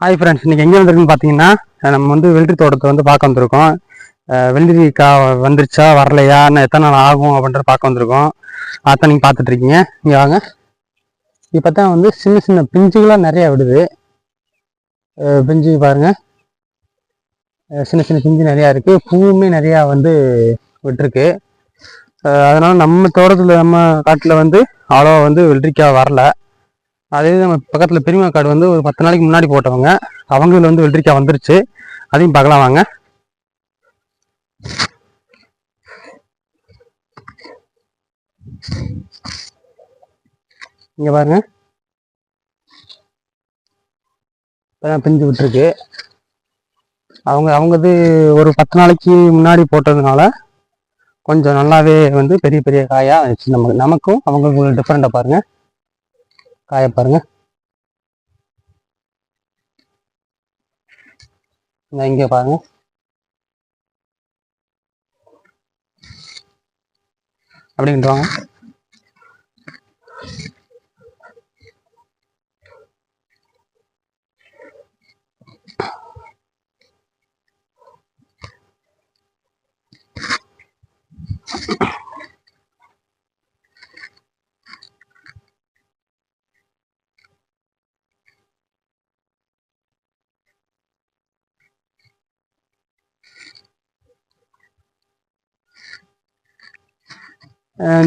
Hi friends இன்றைக்கி எங்கே வந்திருக்குன்னு பார்த்தீங்கன்னா நம்ம வந்து வெள்ளரி தோட்டத்தை வந்து பார்க்க வந்திருக்கோம். அஹ் வெள்ளரி கா வந்துருச்சா வரலையா இன்னும் எத்தனை நாள் ஆகும் அப்படின்றத பார்க்க வந்திருக்கோம். அதான் நீங்கள் பார்த்துட்ருக்கீங்க இங்கே வாங்க. இப்போ தான் வந்து சின்ன சின்ன பிஞ்சுகளாக நிறையா விடுது. பிஞ்சு பாருங்க. சின்ன சின்ன பிஞ்சு நிறையா இருக்குது பூவுமே நிறையா வந்து விட்டுருக்கு. அதனால் நம்ம தோட்டத்தில் நம்ம காட்டில் வந்து அவ்வளோவா வந்து வெள்ளரிக்காய் வரல. அதே நம்ம பக்கத்தில் பெரியமா காடு வந்து ஒரு பத்து நாளைக்கு முன்னாடி போட்டவங்க. அவங்கள வந்து வெள்ளரிக்காய் வந்துருச்சு. அதையும் பார்க்கலாம் வாங்க. இங்கே பாருங்க. இப்போதான் பிஞ்சு விட்டுருக்கு. அவங்க அவங்கது ஒரு பத்து நாளைக்கு முன்னாடி போட்டதுனால கொஞ்சம் நல்லாவே வந்து பெரிய பெரிய காயாக இருந்துச்சு நமக்கு நமக்கும் அவங்களுக்கு டிஃப்ரெண்டாக பாருங்கள் காய பாருங்க. இங்க பாருங்க. அப்படின்ட்டு வாங்க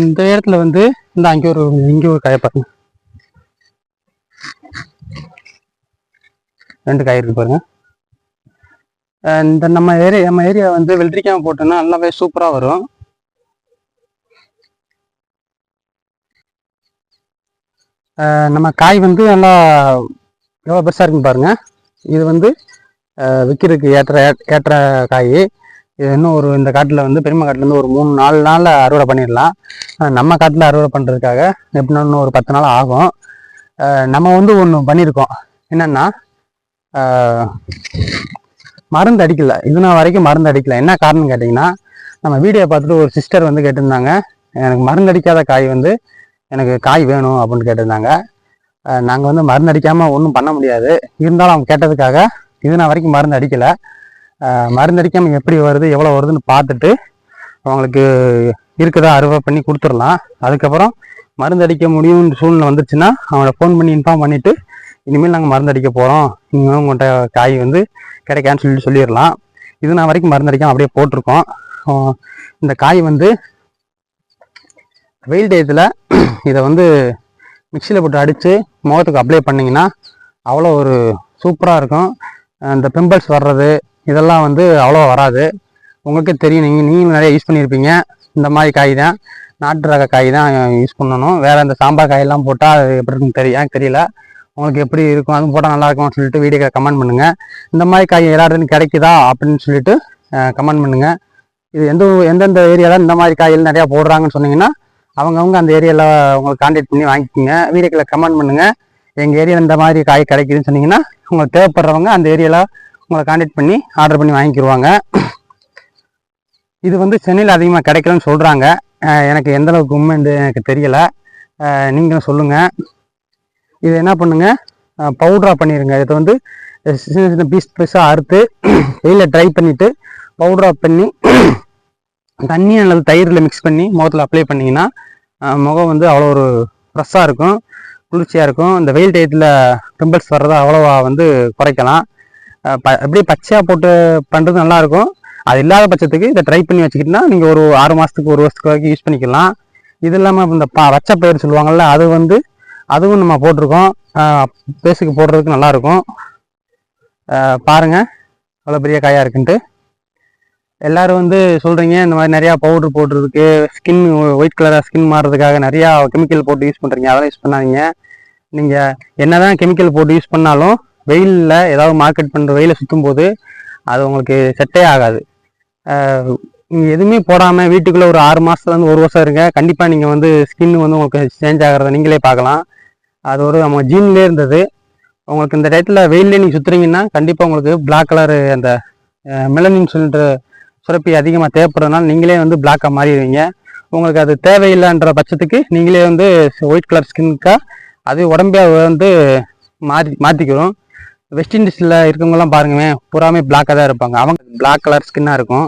இந்த இடத்துல வந்து இந்த அங்கே ஒரு இங்கே ஒரு காய பாருங்க. ரெண்டு காய் இருக்கு பாருங்க. இந்த நம்ம ஏரியா நம்ம ஏரியா வந்து வெள்ளரிக்காய் போட்டோம்னா நல்லாவே சூப்பராக வரும். நம்ம காய் வந்து நல்லா எவ்வளோ பெருசாக இருக்குன்னு பாருங்க. இது வந்து விற்கிறதுக்கு ஏற்ற ஏற்ற காய். இது இன்னும் ஒரு இந்த காட்டில் வந்து பெருமை காட்டிலேருந்து ஒரு மூணு நாலு நாளில் அறுவடை பண்ணிடலாம். நம்ம காட்டில் அறுவடை பண்ணுறதுக்காக எப்படின்னா இன்னும் ஒரு பத்து நாள் ஆகும். நம்ம வந்து ஒன்று பண்ணியிருக்கோம் என்னென்னா மருந்து அடிக்கல. இது நாள் வரைக்கும் மருந்து அடிக்கல. என்ன காரணம் கேட்டிங்கன்னா நம்ம வீடியோ பார்த்துட்டு ஒரு சிஸ்டர் வந்து கேட்டிருந்தாங்க. எனக்கு மருந்து அடிக்காத காய் வந்து எனக்கு காய் வேணும் அப்படின்னு கேட்டிருந்தாங்க. நாங்கள் வந்து மருந்து அடிக்காமல் ஒன்றும் பண்ண முடியாது. இருந்தாலும் அவங்க கேட்டதுக்காக இது நாள் வரைக்கும் மருந்து அடிக்கலை. மருந்தடிக்காமல் எப்படி வருது எவ்வளோ வருதுன்னு பார்த்துட்டு அவங்களுக்கு இருக்குதா அறுவடை பண்ணி கொடுத்துடலாம். அதுக்கப்புறம் மருந்து அடிக்க முடியும்னு சூழ்நிலை வந்துருச்சுன்னா அவங்கள ஃபோன் பண்ணி இன்ஃபார்ம் பண்ணிவிட்டு இனிமேல் நாங்கள் மருந்து அடிக்க போகிறோம் நீங்கள் உங்கள்கிட்ட காய் வந்து கிடைக்கான்னு சொல்லி சொல்லிடலாம். இது நான் வரைக்கும் மருந்து அப்படியே போட்டிருக்கோம். இந்த காய் வந்து வெயில் டேத்தில் இதை வந்து மிக்சியில் போட்டு அடித்து முகத்துக்கு அப்ளை பண்ணிங்கன்னா அவ்வளோ ஒரு சூப்பராக இருக்கும். இந்த பிம்பிள்ஸ் வர்றது இதெல்லாம் வந்து அவ்வளோ வராது. உங்களுக்கே தெரியும். நீங்கள் நீங்களும் நிறைய யூஸ் பண்ணியிருப்பீங்க இந்த மாதிரி காய் தான். நாட்டு ரக காய் தான் யூஸ் பண்ணணும். வேறு இந்த சாம்பார் காயெல்லாம் போட்டால் அது எப்படி இருக்குன்னு தெரியும் எனக்கு தெரியல. உங்களுக்கு எப்படி இருக்கும்? அதுவும் போட்டால் நல்லா சொல்லிட்டு வீடியோ கமெண்ட் பண்ணுங்கள் இந்த மாதிரி காய் எல்லா கிடைக்குதா அப்படின்னு சொல்லிட்டு கமெண்ட் பண்ணுங்கள் இது எந்த எந்தெந்த ஏரியாவில் இந்த மாதிரி காய்கள் நிறையா போடுறாங்கன்னு சொன்னீங்கன்னா அவங்கவுங்க அந்த ஏரியாவில் உங்களுக்கு கான்டாக்ட் பண்ணி வாங்கிக்கோங்க. வீடியோக்களை கமெண்ட் பண்ணுங்கள் எங்கள் ஏரியாவில் இந்த மாதிரி காய் கிடைக்குதுன்னு சொன்னீங்கன்னா உங்களுக்கு தேவைப்படுறவங்க அந்த ஏரியாவில் உங்களை காண்டாக்ட் பண்ணி ஆர்டர் பண்ணி வாங்கிக்கிடுவாங்க இது வந்து சென்னையில் அதிகமாக கிடைக்கலன்னு சொல்கிறாங்க எனக்கு எந்தளவுக்கு உண்மைன்னு எனக்கு தெரியலை. நீங்களும் சொல்லுங்கள் இது என்ன பண்ணுங்கள் பவுட்ரா பண்ணிடுங்க இதை வந்து சின்ன சின்ன பீஸ் பீஸாக அறுத்து வெயிலில் ட்ரை பண்ணிவிட்டு பவுட்ரா பண்ணி தண்ணி அல்லது தயிரில் மிக்ஸ் பண்ணி முகத்தில் அப்ளை பண்ணிங்கன்னா முகம் வந்து அவ்வளோ ஒரு ஃப்ரெஷ்ஷாக இருக்கும் குளிர்ச்சியாக இருக்கும். இந்த வெயில் டயத்தில் பிம்பிள்ஸ் வர்றதை அவ்வளோவா வந்து குறைக்கலாம். அப்படியே பச்சையாக போட்டு பண்ணுறது நல்லாயிருக்கும். அது இல்லாத பட்சத்துக்கு இதை ட்ரை பண்ணி வச்சுக்கிட்டா நீங்கள் ஒரு ஆறு மாதத்துக்கு ஒரு வருஷத்துக்கு வரைக்கும் யூஸ் பண்ணிக்கலாம். இது இல்லாமல் இந்த ப வச்ச பயிர் சொல்லுவாங்கள்ல அது வந்து அதுவும் நம்ம போட்டிருக்கோம். பேஸுக்கு போடுறதுக்கு நல்லாயிருக்கும். பாருங்கள் அவ்வளோ பெரிய காயாக இருக்குன்ட்டு. எல்லோரும் வந்து சொல்கிறீங்க இந்த மாதிரி நிறையா பவுடர் போடுறதுக்கு ஸ்கின் ஒயிட் கலராக ஸ்கின் மாறுறதுக்காக நிறையா கெமிக்கல் போட்டு யூஸ் பண்ணுறீங்க அதெல்லாம் யூஸ் பண்ணாதீங்க. நீங்கள் என்னதான் கெமிக்கல் போட்டு யூஸ் பண்ணாலும் வெயிலில் ஏதாவது மார்க்கெட் பண்ணுற வெயிலில் சுற்றும் போது அது உங்களுக்கு செட்டே ஆகாது. எதுவுமே போடாமல் வீட்டுக்குள்ளே ஒரு ஆறு மாதத்துலேருந்து ஒரு வருஷம் இருங்க. கண்டிப்பாக நீங்கள் வந்து ஸ்கின் வந்து உங்களுக்கு சேஞ்ச் ஆகிறத நீங்களே பார்க்கலாம். அது ஒரு நம்ம ஜீன்லேயே இருந்தது. உங்களுக்கு இந்த டயத்தில் வெயிலே நீங்கள் சுற்றுறீங்கன்னா கண்டிப்பாக உங்களுக்கு பிளாக் கலர் அந்த மெலனின் சொல்லிட்டு சுரப்பி அதிகமாக தேவைப்படுறதுனால நீங்களே வந்து பிளாக்காக மாறிடுவீங்க. உங்களுக்கு அது தேவையில்லைன்ற பட்சத்துக்கு நீங்களே வந்து ஒயிட் கலர் ஸ்கின்னுக்கா அது உடம்பே வந்து மாற்றி மாற்றிக்கிறோம் வெஸ்ட் இண்டீஸில் இருக்கவங்கலாம் பாருங்கவே பூராமே பிளாக்காக தான் இருப்பாங்க. அவங்க பிளாக் கலர் ஸ்கின்னாக இருக்கும்.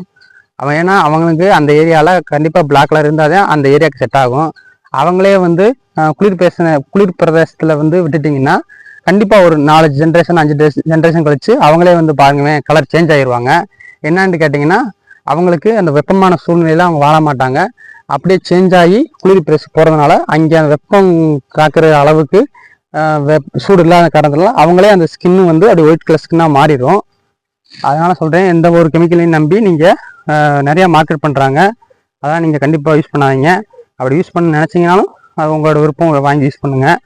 அவன் ஏன்னா அவங்களுக்கு அந்த ஏரியாவில் கண்டிப்பாக பிளாக் கலர் இருந்தால் தான் அந்த ஏரியாவுக்கு செட் ஆகும். அவங்களே வந்து குளிர் பேச குளிர் பிரதேசத்தில் வந்து விட்டுட்டிங்கன்னா கண்டிப்பாக ஒரு நாலு ஜென்ரேஷன் அஞ்சு ஜென்ரேஷன் கழித்து அவங்களே வந்து பாருங்கவே கலர் சேஞ்ச் ஆகிடுவாங்க என்னான்னு கேட்டிங்கன்னா அவங்களுக்கு அந்த வெப்பமான சூழ்நிலையில் அவங்க வாழ மாட்டாங்க. அப்படியே சேஞ்ச் ஆகி குளிர் பிரதேச போகிறதுனால அங்கே அந்த வெப்பம் காக்கிற அளவுக்கு சூடு இல்லாத காரணத்துல அவங்களே அந்த ஸ்கின்னு வந்து அப்படி ஒயிட் கலர் ஸ்கின்னாக மாறிடும். அதனால் சொல்கிறேன் எந்த ஒரு கெமிக்கலையும் நம்பி நீங்கள் நிறையா மார்க்கெட் பண்ணுறாங்க அதான் நீங்கள் கண்டிப்பாக யூஸ் பண்ணாதீங்க. அப்படி யூஸ் பண்ண நினச்சிங்கனாலும் அது உங்களோட விருப்பம் வாங்கி யூஸ் பண்ணுங்கள்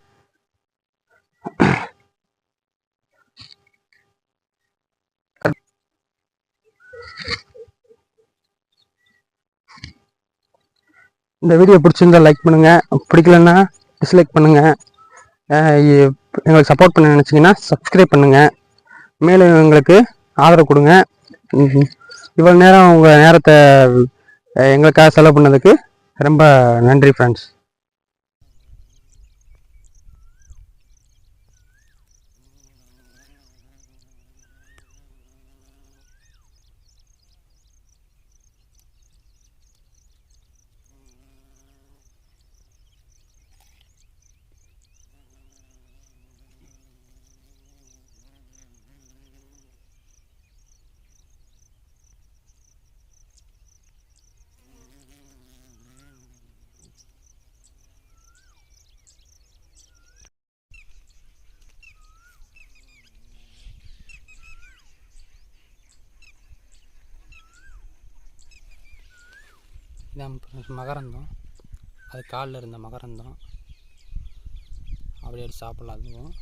இந்த வீடியோ பிடிச்சிருந்தா லைக் பண்ணுங்கள் பிடிக்கலன்னா டிஸ்லைக் பண்ணுங்கள் எங்களுக்கு சப்போர்ட் பண்ண நினச்சிங்கன்னா சப்ஸ்கிரைப் பண்ணுங்கள் மேலும் எங்களுக்கு ஆதரவு கொடுங்க. இவ்வளோ நேரம் உங்கள் நேரத்தை எங்களுக்காக செலவு பண்ணதுக்கு ரொம்ப நன்றி ஃப்ரெண்ட்ஸ் இதான் மகரந்தம். அது காலில் இருந்த மகரந்தம். அப்படியே எடுத்து அதுவும்.